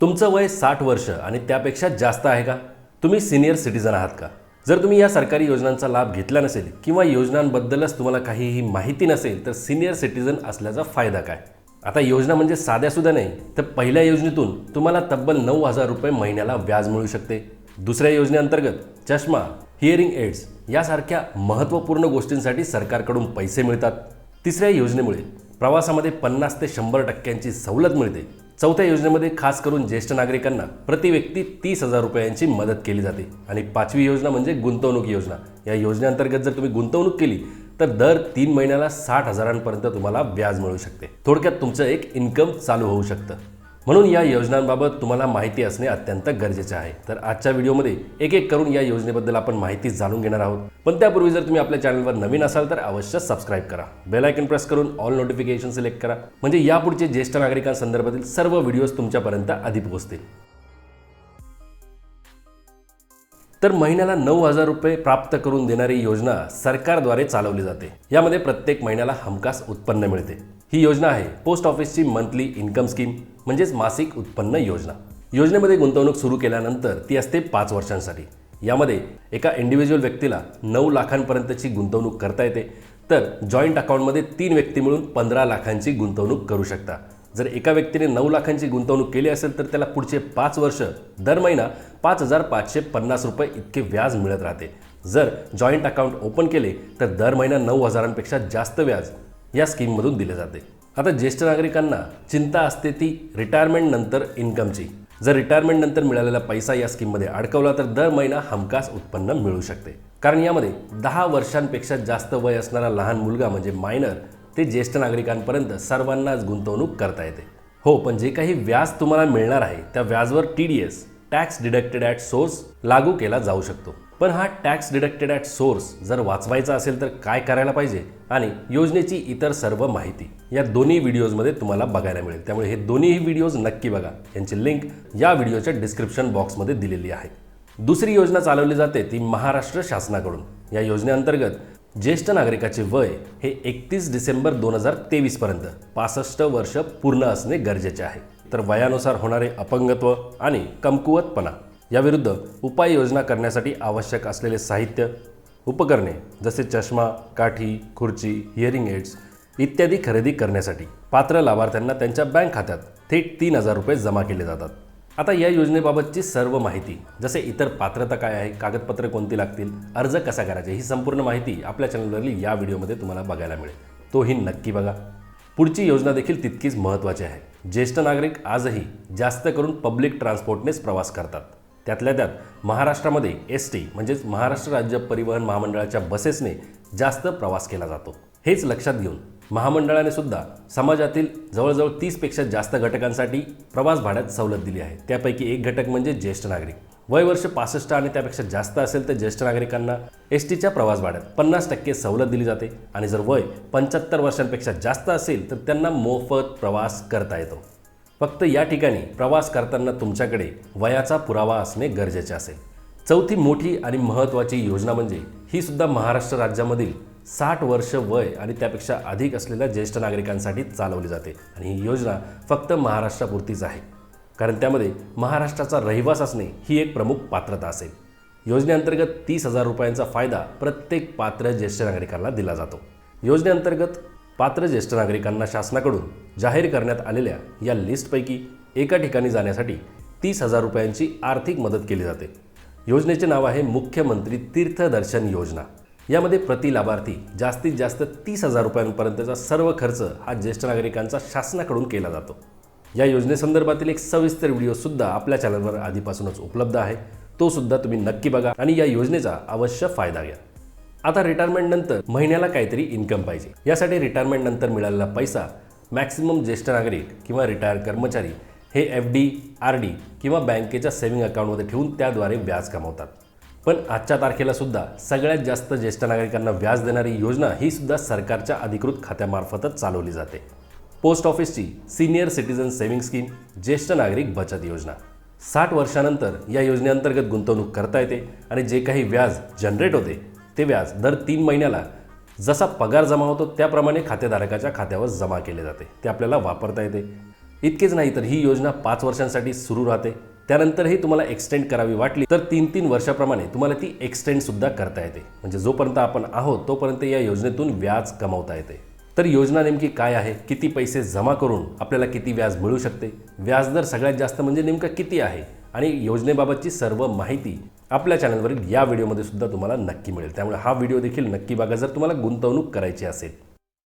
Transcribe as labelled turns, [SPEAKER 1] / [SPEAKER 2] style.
[SPEAKER 1] तुमचं वय साठ वर्ष आणि त्यापेक्षा जास्त आहे का? तुम्ही सिनियर सिटीजन आहात का? जर तुम्ही या सरकारी योजनांचा लाभ घेतला नसेल किंवा योजनांबद्दलच तुम्हाला काहीही माहिती नसेल तर सिनियर सिटीजन असल्याचा फायदा काय? आता योजना म्हणजे साध्यासुद्धा नाही तर पहिल्या योजनेतून तुम्हाला तब्बल नऊ हजार रुपये महिन्याला व्याज मिळू शकते. दुसऱ्या योजनेअंतर्गत चष्मा हिअरिंग एड्स यासारख्या महत्त्वपूर्ण गोष्टींसाठी सरकारकडून पैसे मिळतात. तिसऱ्या योजनेमुळे प्रवासामध्ये पन्नास ते शंभर टक्क्यांची सवलत मिळते. चौथ्या योजनेमध्ये खास करून ज्येष्ठ नागरिकांना प्रति व्यक्ती तीस हजार रुपयांची मदत केली जाते. आणि पाचवी योजना म्हणजे गुंतवणूक योजना. या योजनेअंतर्गत जर तुम्ही गुंतवणूक केली तर दर तीन महिन्याला साठ हजारांपर्यंत तुम्हाला व्याज मिळू शकते. थोडक्यात तुमचं एक इन्कम चालू होऊ शकतं. म्हणून या योजनांबाबत तुम्हाला माहिती असणे अत्यंत गरजेचे आहे. तर आजच्या व्हिडिओमध्ये एक एक करून या योजनेबद्दल आपण माहिती जाणून घेणार आहोत. पण त्यापूर्वी जर तुम्ही आपल्या चॅनलवर नवीन असाल तर अवश्य सबस्क्राईब करा. बेल आयकन प्रेस करून ऑल नोटिफिकेशन सिलेक्ट करा. म्हणजे यापुढचे ज्येष्ठ नागरिकांसंदर्भातील सर्व व्हिडिओज तुमच्यापर्यंत आधी पोहोचतील. तर महिन्याला नऊ हजार रुपये प्राप्त करून देणारी योजना सरकारद्वारे चालवली जाते. यामध्ये प्रत्येक महिन्याला हमखास उत्पन्न मिळते. ही योजना आहे. पोस्ट ऑफिसची मंथली इन्कम स्कीम म्हणजेच मासिक उत्पन्न योजना. योजनेमध्ये गुंतवणूक सुरू केल्यानंतर ती असते पाच वर्षांसाठी. यामध्ये एका इंडिव्हिज्युअल व्यक्तीला नऊ लाखांपर्यंतची गुंतवणूक करता येते. तर जॉईंट अकाउंटमध्ये तीन व्यक्ती मिळून पंधरा लाखांची गुंतवणूक करू शकता. जर एका व्यक्तीने नऊ लाखांची गुंतवणूक केली असेल तर त्याला पुढचे पाच वर्ष दर महिना पाच हजार पाचशे पन्नास रुपये इतके व्याज मिळत राहते. जर जॉईंट अकाउंट ओपन केले तर दर महिना नऊ हजारांपेक्षा जास्त व्याज. या स्कीममधून दिले जाते. आता ज्येष्ठ नागरिकांना चिंता असते ती रिटायरमेंट नंतर इन्कमची जर रिटायरमेंट नंतर मिळालेला पैसा या स्कीममध्ये अडकवला तर दर महिना हमखास उत्पन्न मिळू शकते. कारण यामध्ये दहा वर्षांपेक्षा जास्त वय असणारा लहान मुलगा म्हणजे मायनर ते ज्येष्ठ नागरिकांपर्यंत सर्वांनाच गुंतवणूक करता येते. हो पण जे काही व्याज तुम्हाला मिळणार आहे त्या व्याजवर T D S tax deducted at source लागू केला जाऊ शकतो. पण हा टॅक्स डिडक्टेड ॲट सोर्स जर वाचवायचा असेल तर काय करायला पाहिजे? आणि योजनेची इतर सर्व माहिती या दोन्ही व्हिडिओजमध्ये तुम्हाला बघायला मिळेल. त्यामुळे हे दोन्हीही व्हिडिओज नक्की बघा. यांची लिंक या व्हिडिओच्या डिस्क्रिप्शन बॉक्समध्ये दिलेली आहे. दुसरी योजना चालवली जाते ती महाराष्ट्र शासनाकडून. या योजनेअंतर्गत ज्येष्ठ नागरिकाचे वय हे एकतीस डिसेंबर दोन हजार तेवीसपर्यंत पासष्ट वर्ष पूर्ण असणे गरजेचे आहे. तर वयानुसार होणारे अपंगत्व आणि कमकुवतपणा याविरुद्ध उपाययोजना करण्यासाठी आवश्यक असलेले साहित्य उपकरणे जसे चष्मा काठी खुर्ची हिअरिंग एड्स इत्यादी खरेदी करण्यासाठी पात्र लाभार्थ्यांना त्यांच्या बँक खात्यात थेट तीन हजार रुपये जमा केले जातात. आता या योजनेबाबतची सर्व माहिती जसे इतर पात्रता काय आहे कागदपत्रे कोणती लागतील अर्ज कसा करायचा ही संपूर्ण माहिती आपल्या चॅनलवरील या व्हिडिओमध्ये तुम्हाला बघायला मिळेल. तोही नक्की बघा. पुढची योजना देखील तितकीच महत्त्वाची आहे. ज्येष्ठ नागरिक आजही जास्त करून पब्लिक ट्रान्सपोर्टनेच प्रवास करतात. त्यातल्या त्यात महाराष्ट्रामध्ये एस टी म्हणजेच महाराष्ट्र राज्य परिवहन महामंडळाच्या बसेसने जास्त प्रवास केला जातो. हेच लक्षात घेऊन महामंडळाने सुद्धा समाजातील जवळजवळ तीसपेक्षा जास्त घटकांसाठी प्रवास भाड्यात सवलत दिली आहे. त्यापैकी एक घटक म्हणजे ज्येष्ठ नागरिक. वय वर्ष पासष्ट आणि त्यापेक्षा जास्त असेल तर ज्येष्ठ नागरिकांना एस टीच्या प्रवास भाड्यात पन्नास टक्के सवलत दिली जाते आणि जर वय पंच्याहत्तर वर्षांपेक्षा जास्त असेल तर त्यांना मोफत प्रवास करता येतो. फक्त या ठिकाणी प्रवास करताना तुमच्याकडे वयाचा पुरावा असणे गरजेचे असेल. चौथी मोठी आणि महत्त्वाची योजना म्हणजे ही सुद्धा महाराष्ट्र राज्यामधील साठ वर्ष वय आणि त्यापेक्षा अधिक असलेल्या ज्येष्ठ नागरिकांसाठी चालवली जाते आणि ही योजना फक्त महाराष्ट्रापुरतीच आहे. कारण त्यामध्ये महाराष्ट्राचा रहिवास असणे ही एक प्रमुख पात्रता असेल. योजनेअंतर्गत तीस हजार रुपयांचा फायदा प्रत्येक पात्र ज्येष्ठ नागरिकांना दिला जातो. योजनेअंतर्गत पात्र ज्येष्ठ नागरिकांना शासनाकडून जाहीर करण्यात आलेल्या या लिस्टपैकी एका ठिकाणी जाण्यासाठी तीस हजार रुपयांची आर्थिक मदत केली जाते. योजनेचे नाव आहे मुख्यमंत्री तीर्थदर्शन योजना. यामध्ये प्रति लाभार्थी जास्तीत जास्त तीस हजार रुपयांपर्यंतचा सर्व खर्च हा ज्येष्ठ नागरिकांचा शासनाकडून केला जातो. या योजनेसंदर्भातील एक सविस्तर व्हिडिओसुद्धा आपल्या चॅनलवर आधीपासूनच उपलब्ध आहे. तो सुद्धा तुम्ही नक्की बघा आणि या योजनेचा अवश्य फायदा घ्या. आता रिटायरमेंट नंतर महिन्याला काहीतरी इन्कम पाहिजे. यासाठी रिटायरमेंट नंतर मिळालेला पैसा मॅक्सिमम ज्येष्ठ नागरिक किंवा रिटायर कर्मचारी हे एफ डी आर डी किंवा बँकेच्या सेव्हिंग अकाउंटमध्ये ठेवून त्याद्वारे व्याज कमावतात. पण आजच्या तारखेला सुद्धा सगळ्यात जास्त ज्येष्ठ नागरिकांना व्याज देणारी योजना ही सुद्धा सरकारच्या अधिकृत खात्यामार्फतच चालवली जाते. पोस्ट ऑफिसची सिनियर सिटीजन सेव्हिंग स्कीम ज्येष्ठ नागरिक बचत योजना. साठ वर्षानंतर या योजनेअंतर्गत गुंतवणूक करता येते आणि जे काही व्याज जनरेट होते ते व्याज दर तीन महिन्याला जसा पगार जमा होतो त्याप्रमाणे खातेधारकाच्या खात्यावर जमा केले जाते. ते आपल्याला वापरता येते. इतकेच नाही तर ही योजना पाच वर्षांसाठी सुरू राहते. त्यानंतरही तुम्हाला एक्सटेंड करावी वाटली तर तीन तीन वर्षाप्रमाणे तुम्हाला ती एक्सटेंडसुद्धा करता येते. म्हणजे जोपर्यंत आपण आहोत तोपर्यंत या योजनेतून व्याज कमावता येते. तर योजना नेमकी काय आहे? किती पैसे जमा करून आपल्याला किती व्याज मिळू शकते? व्याजदर सगळ्यात जास्त म्हणजे नेमका किती आहे? आणि योजनेबाबतची सर्व माहिती आपल्या चॅनलवरील या व्हिडिओमध्ये सुद्धा तुम्हाला नक्की मिळेल. त्यामुळे हा व्हिडिओ देखील नक्की बघा. जर तुम्हाला गुंतवणूक करायची असेल